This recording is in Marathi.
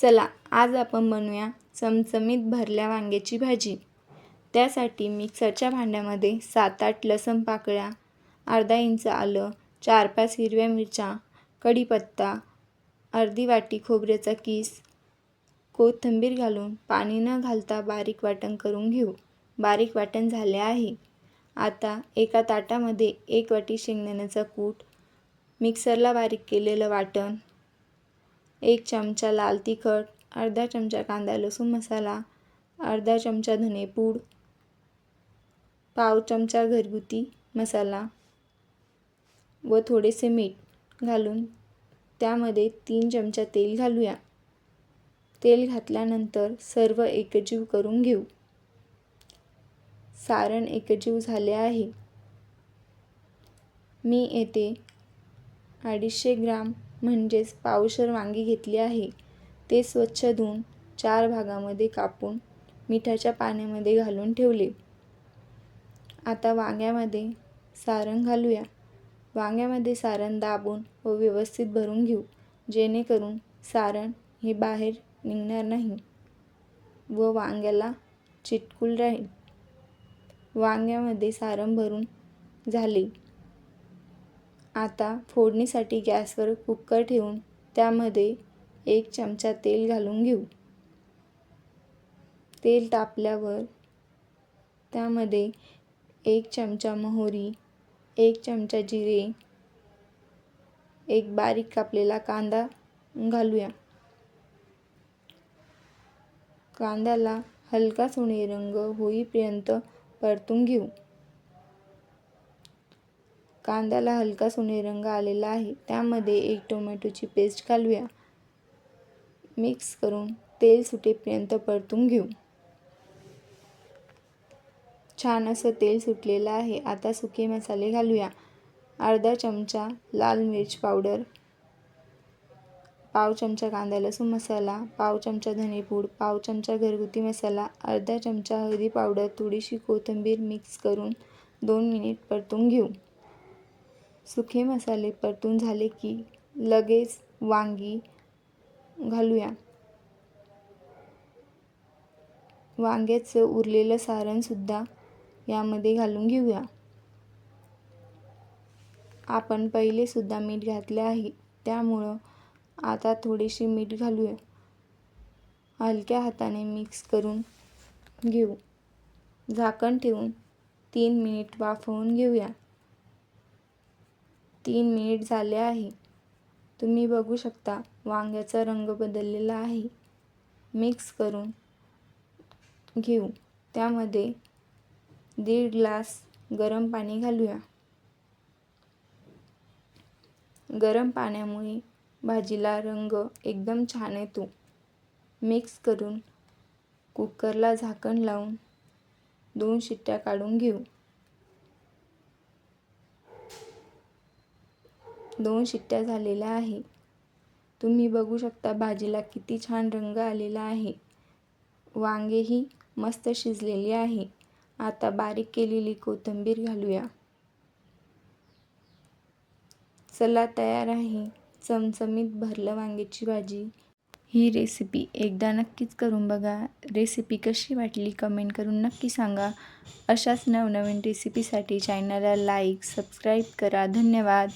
चला आज आपण बनवूया चमचमीत भरल्या वांग्याची भाजी. त्यासाठी मिक्सरच्या भांड्यामध्ये सात आठ लसूण पाकळ्या अर्धा इंच आलं चार पाच हिरव्या मिरच्या कढीपत्ता अर्धी वाटी खोबऱ्याचा किस कोथिंबीर घालून पाणी न घालता बारीक वाटण करून घेऊ. बारीक वाटण झाले आहे. आता एका ताटामध्ये एक वाटी शेंगदाण्याचा कूट मिक्सरला बारीक केलेलं वाटण एक चमचा लाल तिखट अर्धा चमचा कांदा लसूण मसाला अर्धा चमचा धनेपूड पाव चमचा घरगुती मसाला व थोडेसे मीठ घालून त्यामध्ये तीन चमचा तेल घालूया. तेल घातल्यानंतर सर्व एकजीव करून घेऊ. सारण एकजीव झाले आहे. मी येथे अडीचशे ग्राम म्हणजेच पावशर वांगी घेतली आहे. ते स्वच्छ धुवून चार भागामध्ये कापून मिठाच्या पाण्यामध्ये घालून ठेवले. आता वांग्यामध्ये सारण घालूया. वांग्यामध्ये सारण दाबून व व्यवस्थित भरून घेऊ जेणेकरून सारण हे बाहेर निघणार नाही व वांग्याला चिटकून राहील. वांग्यामध्ये सारण भरून झाले. आता फोडणीसाठी गॅसवर कुकर ठेवून त्यामध्ये एक चमचा तेल घालून घेऊ. तेल तापल्यावर त्यामध्ये एक चमचा मोहरी एक चमचा जिरे एक बारीक कापलेला कांदा घालूया. कांद्याला हलका सोने रंग होईपर्यंत परतून घेऊ. कांद्याला हलका सोने रंग आलेला आहे. त्यामध्ये एक टोमॅटोची पेस्ट घालूया. मिक्स करून तेल सुटेपर्यंत परतून घेऊ. छान असं तेल सुटलेलं आहे. आता सुके मसाले घालूया. अर्धा चमचा लाल मिरच पावडर पाव चमचा कांदा लसूण मसाला पाव चमचा धनेपूड पाव चमचा घरगुती मसाला अर्धा चमचा हळदी पावडर थोडीशी कोथिंबीर मिक्स करून दोन मिनिट परतून घेऊ. सुखे मसाले परतून झाले की लगेच वांगी घालूया. वांग्याचं उरलेलं सारणसुद्धा यामध्ये घालून घेऊया. आपण पहिलेसुद्धा मीठ घातले आहे त्यामुळं आता थोडीशी मीठ घालूया. हलक्या हाताने मिक्स करून घेऊ. झाकण ठेवून तीन मिनिट वाफवून घेऊया. तीन मिनिट झाले आहे. तुम्ही बघू शकता वांग्याचा रंग बदललेला आहे. मिक्स करून घेऊ. त्यामध्ये दीड ग्लास गरम पाणी घालूया. गरम पाण्यामुळे भाजीला रंग एकदम छान येतो. मिक्स करून कुकरला झाकण लावून दोन शिट्ट्या काढून घेऊ. दोन शिट्ट्या झालेल्या आहे. तुम्ही बघू शकता भाजीला किती छान रंग आलेला आहे. वांगेही मस्त शिजलेली आहे. आता बारीक केलेली कोथिंबीर घालूया. चला तयार आहे. चमचमीत भरलं वांग्याची भाजी. ही रेसिपी एकदा नक्कीच करून बघा. रेसिपी कशी वाटली कमेंट करून नक्की सांगा. अशाच नवनवीन रेसिपीसाठी चॅनलला लाईक सबस्क्राईब करा. धन्यवाद.